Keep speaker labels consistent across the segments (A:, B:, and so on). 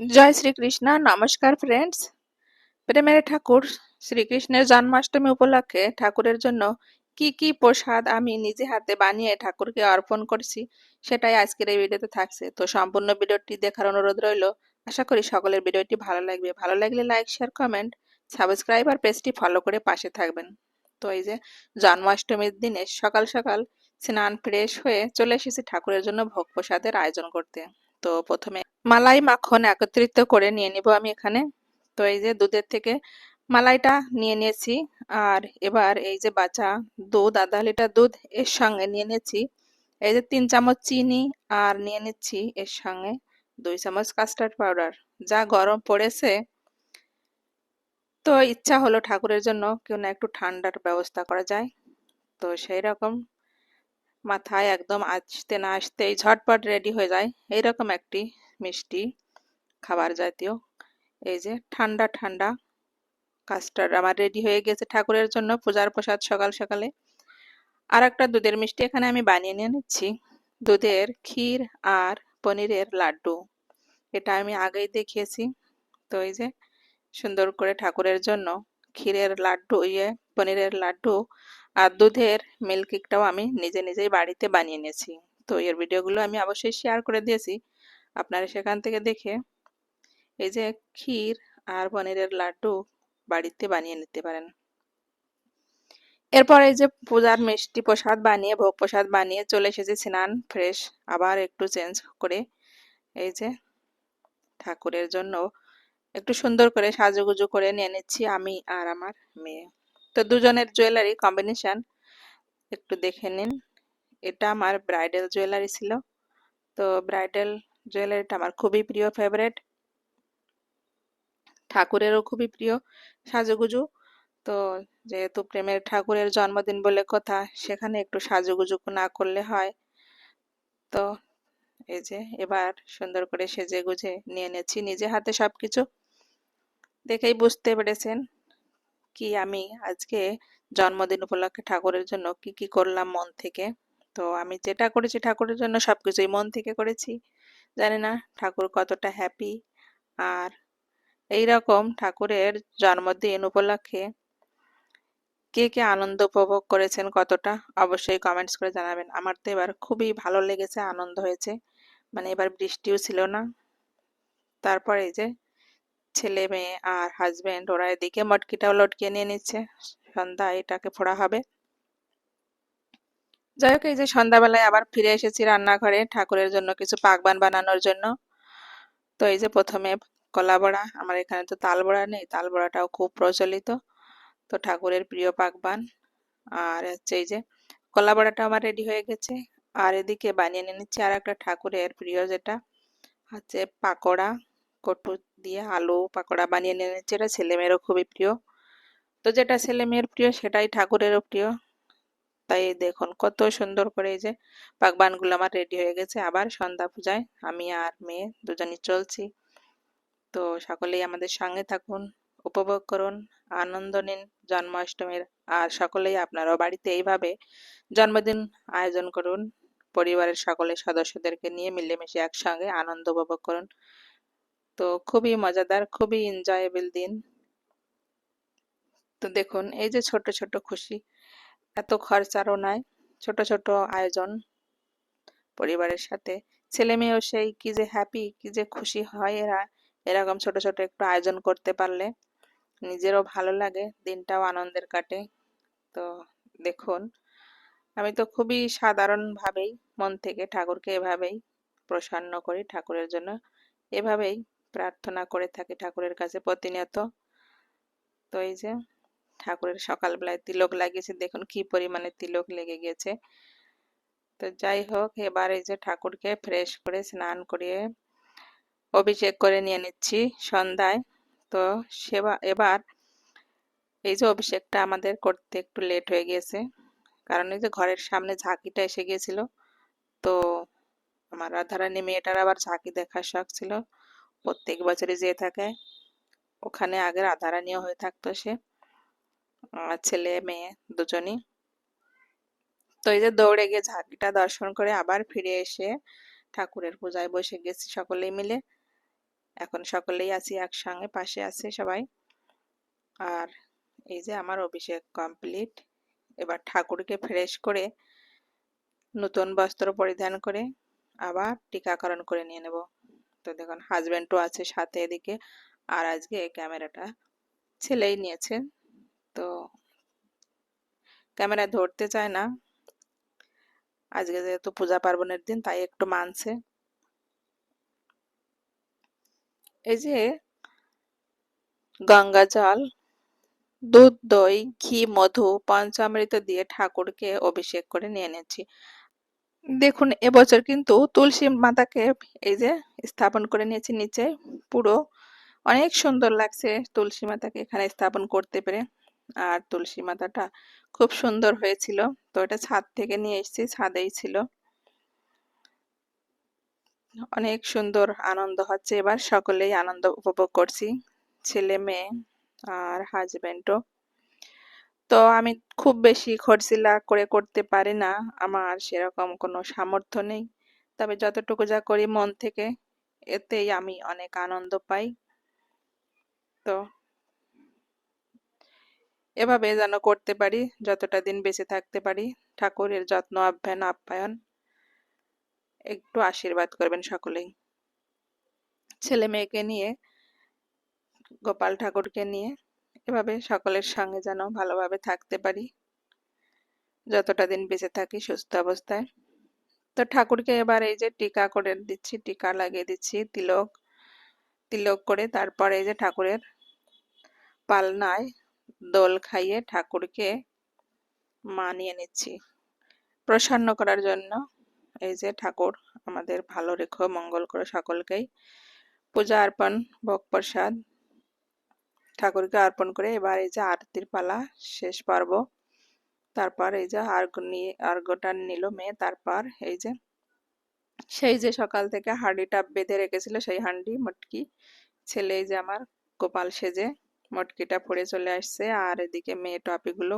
A: জয় শ্রীকৃষ্ণ, নমস্কার ফ্রেন্ডস প্রেমের ঠাকুর, শ্রীকৃষ্ণের জন্মাষ্টমী উপলক্ষে ঠাকুরের জন্য কি কি প্রসাদ আমি নিজে হাতে বানিয়ে ঠাকুরকে অর্পণ করছি, সেটাই আজকের এই ভিডিওতে থাকছে। তো সম্পূর্ণ ভিডিওটি দেখার অনুরোধ রইল। আশা করি সকলের ভিডিওটি ভালো লাগবে। ভালো লাগলে লাইক শেয়ার কমেন্ট সাবস্ক্রাইব আর পেজটি ফলো করে পাশে থাকবেন। তো এই যে জন্মাষ্টমীর দিনে সকাল সকাল স্নান ফ্রেশ হয়ে চলে এসেছি ঠাকুরের জন্য ভোগ প্রসাদের আয়োজন করতে। তো প্রথমে মালাই মাখন একত্রিত করে নিয়ে নিব আমি এখানে। তো এই যে দুধের থেকে মালাইটা নিয়ে নিয়েছি। আর এবার এই যে বাচ্চা দুধ, আধা লিটার দুধ এর সঙ্গে নিয়ে নিয়েছি। এই যে তিন চামচ চিনি আর নিয়ে নিচ্ছি এর সঙ্গে দুই চামচ কাস্টার্ড পাউডার। যা গরম পড়েছে, তো ইচ্ছা হলো ঠাকুরের জন্য কেউ না একটু ঠান্ডার ব্যবস্থা করা যায়। তো সেই রকম মাথায় একদম আসতে না আসতেই ঝটপট রেডি হয়ে যায়। এইরকম একটি মিষ্টি খাবার জাতীয়। এই যে ঠান্ডা ঠান্ডা কাস্টার্ড আমার রেডি হয়ে গেছে ঠাকুরের জন্য পূজার প্রসাদ সকাল সকালে। আর একটা দুধের মিষ্টি এখানে আমি বানিয়ে নিয়ে নিচ্ছি। দুধের ক্ষীর আর পনিরের লাড্ডু। এটা আমি আগেই দেখিয়েছি। তো এই যে সুন্দর করে ঠাকুরের জন্য ক্ষীরের লাড্ডু ইয়ে পনিরের লাড্ডু আর দুধের মিল্ক কেকটাও আমি নিজে নিজেই বাড়িতে বানিয়ে নিয়েছি। তো এর ভিডিওগুলো আমি অবশ্যই শেয়ার করে দিয়েছি। আপনারা সেখান থেকে দেখে এই যে ক্ষীর আর পনিরের লাড্ডু বাড়িতে বানিয়ে নিতে পারেন। এরপর এই যে পূজার মিষ্টি প্রসাদ বানিয়ে, ভোগ প্রসাদ বানিয়ে চলে এসেছি স্নান ফ্রেশ আবার একটু চেঞ্জ করে এই যে ঠাকুরের জন্য একটু সুন্দর করে সাজুগুজু করে নিয়ে নিচ্ছি আমি আর আমার মেয়ে। তো দুজনের জুয়েলারি কম্বিনেশন একটু দেখে নিন। এটা আমার ব্রাইডাল জুয়েলারি ছিল। তো ব্রাইডাল জুয়েলারিটা আমার খুবই প্রিয় ফেভারেট ঠাকুরেরও খুবই প্রিয় সাজুগুজু। তো যেহেতু প্রেমের ঠাকুরের জন্মদিন বলে কথা, সেখানে একটু সাজুগুজু না করলে হয়। তো এই যে এবার সুন্দর করে সেজে গুজে নিয়ে নেছি নিজে হাতে সবকিছু। দেখেই বুঝতে পেরেছেন। কি আমি আজকে জন্মদিন উপলক্ষে ঠাকুরের জন্য কি কি করলাম মন থেকে? তো আমি যেটা করেছি ঠাকুরের জন্য সবকিছুই মন থেকে করেছি। জানি না, ঠাকুর কতটা হ্যাপি আর এই রকম ঠাকুরের জন্মদিন উপলক্ষে কে কে আনন্দ উপভোগ করেছেন কতটা, অবশ্যই কমেন্টস করে জানাবেন। আমার তো এবার খুবই ভালো লেগেছে, আনন্দ হয়েছে। মানে এবার বৃষ্টিও ছিল না। তারপরে এই যে ছেলে মেয়ে আর হাজবেন্ড ওরা এদিকে মটকিটাও লটকিয়ে নিয়ে নিচ্ছে। সন্ধ্যা এটাকে ফোড়া হবে। যাই হোক, এই যে সন্ধ্যাবেলায় আবার ফিরে এসেছি রান্নাঘরে ঠাকুরের জন্য কিছু পাকবান বানানোর জন্য। তো এই যে প্রথমে কলা বড়া, আমার এখানে তো তাল বড়া নেই, তাল বড়াটাও খুব প্রচলিত। তো ঠাকুরের প্রিয় পাকবান। আর হচ্ছে এই যে কলা বড়াটা আমার রেডি হয়ে গেছে। আর এদিকে বানিয়ে নিয়ে নিচ্ছি আর একটা ঠাকুরের প্রিয় যেটা, হচ্ছে পাকোড়া। কটু দিয়ে আলু, পাকোড়া বানিয়ে নিয়ে নিচ্ছি এটা ছেলে খুবই প্রিয়। তো যেটা ছেলে মেয়ের প্রিয়, সেটাই ঠাকুরেরও প্রিয়। তাই দেখুন, কত সুন্দর করে এই যে পাকবানগুলো আমার রেডি হয়ে গেছে। আবার সন্ধ্যা পূজায় আমি আর মেয়ে দুজনই চলছি। তো সকলেই আমাদের সঙ্গে থাকুন, উপভোগ করুন, আনন্দ নিন, জন্মাষ্টমীর। আর সকলেই আপনারাও বাড়িতে এইভাবে জন্মদিন আয়োজন করুন। পরিবারের সকলের সদস্যদেরকে নিয়ে মিলেমিশে একসঙ্গে আনন্দ উপভোগ করুন। তো খুবই মজাদার, খুবই এনজয়েবল দিন। তো দেখুন, এই যে ছোট ছোট খুশি, এত খরচারও নয়, ছোট ছোট আয়োজন পরিবারের সাথে। ছেলে মেয়েও সেই কি যে হ্যাপি কি যে খুশি হয় এরা, এরকম ছোট ছোট একটু আয়োজন করতে পারলে নিজেরও ভালো লাগে, দিনটাও আনন্দের কাটে। তো দেখুন, আমি তো খুবই সাধারণভাবেই মন থেকে ঠাকুরকে এভাবেই প্রসন্ন করি, ঠাকুরের জন্য এভাবেই প্রার্থনা করে থাকি ঠাকুরের কাছে প্রতিনিয়ত। তো এই যে ঠাকুরের সকালবেলায় তিলক লাগিয়েছে, দেখুন কি পরিমাণে তিলক লেগে গেছে। তো যাই হোক, এবার এই যে ঠাকুরকে ফ্রেশ করে স্নান করিয়ে অভিষেক করে নিয়ে নিচ্ছি সন্ধ্যায়। তো সেবা, এবার এই যে অভিষেকটা আমাদের করতে একটু লেট হয়ে গিয়েছে কারণ এই যে ঘরের সামনে ঝাঁকিটা এসে গিয়েছিল। তো আমার রাধারানী মেয়েটার আবার ঝাঁকি দেখার শখ ছিল। প্রত্যেক বছরই যেয়ে থাকে। ওখানে আগে রাধারানীও হয়ে থাকতো সে। ছেলে, মেয়ে দুজনই। তো এই যে দৌড়ে গিয়ে ঝাঁকিটা দর্শন করে আবার ফিরে এসে ঠাকুরের পূজায় বসে গেছি সকলেই মিলে। এখন সকলেই আছি, একসঙ্গে পাশে আছে সবাই। আর এই যে আমার অভিষেক কমপ্লিট এবার ঠাকুরকে ফ্রেশ করে নতুন বস্ত্র পরিধান করে আবার টিকাকরণ করে নিয়ে নেব। তো দেখুন হাজব্যান্ডও আছে সাথে এদিকে। আর আজকে ক্যামেরাটা ছেলেই নিয়েছে। তো ক্যামেরা ধরতে চায় না। আজকে যেহেতু পূজা পার্বণের দিন, তাই একটু মানছে। এই যে গঙ্গা জল, দুধ, দই, ঘি, মধু, পঞ্চামৃত দিয়ে ঠাকুরকে অভিষেক করে নিয়ে নিয়েছি দেখুন, এবছর কিন্তু তুলসী মাতাকে এই যে স্থাপন করে নিয়েছি নিচে পুরো। অনেক সুন্দর লাগছে তুলসী মাতাকে এখানে স্থাপন করতে পেরে। আর তুলসী মাতাটা খুব সুন্দর হয়েছিল। তো এটা ছাদ থেকে নিয়ে এসেছি, ছাদেই ছিল। অনেক সুন্দর আনন্দ হচ্ছে এবার। সকলেই আনন্দ উপভোগ করছি। ছেলে মেয়ে আর হাজব্যান্ডও তো আমি খুব বেশি খরচিলা করে করতে পারি না। আমার সেরকম কোনো সামর্থ্য নেই। তবে যতটুকু যা করি মন থেকে, এতেই আমি অনেক আনন্দ পাই। তো এভাবে যেন করতে পারি, যতটা দিন বেঁচে থাকতে পারি। ঠাকুরের যত্ন, আপ্যায়ন আপ্যায়ন। একটু আশীর্বাদ করবেন সকলেই। ছেলে মেয়েকে নিয়ে, গোপাল ঠাকুরকে নিয়ে এভাবে সকলের সঙ্গে যেন ভালোভাবে থাকতে পারি। যতটা দিন বেঁচে থাকি সুস্থ অবস্থায়। তো ঠাকুরকে এবার এই যে টিকা করে দিচ্ছি, টিকা লাগিয়ে দিচ্ছি, তিলক তিলক করে তারপর এই যে ঠাকুরের পালনায় দোল খাইয়ে ঠাকুরকে মানিয়ে নিচ্ছি। প্রসন্ন করার জন্য এই যে ঠাকুর আমাদের ভালো রেখো, মঙ্গল করো সকলকেই। পূজা অর্পণ, ভোগ প্রসাদ ঠাকুরকে অর্পণ করে এবার এই যে আরতির পালা শেষ পর্ব। তারপর এই যে আর্ঘ নিয়ে আর্ঘটা নিল মেয়ে। তারপর এই যে, সেই যে সকাল থেকে হাঁড়িটা বেঁধে রেখেছিল সেই হাঁড়ি, মটকি। ছেলে যে আমার গোপাল সেজে মটকিটা পড়ে চলে আসছে। আর এদিকে মেয়ে টপিগুলো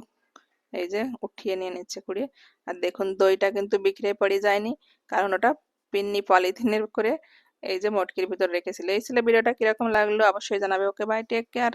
A: এই যে উঠিয়ে নিয়ে নিচ্ছে কুড়িয়ে। আর দেখুন দইটা কিন্তু বিক্রি পড়ে যায়নি, কারণ ওটা পিন্নি পলিথিনের করে এই যে মটকির ভিতর রেখেছিল। এই ছিল ভিডিওটা, কীরকম লাগল অবশ্যই জানাবে। Okay, bye, take care.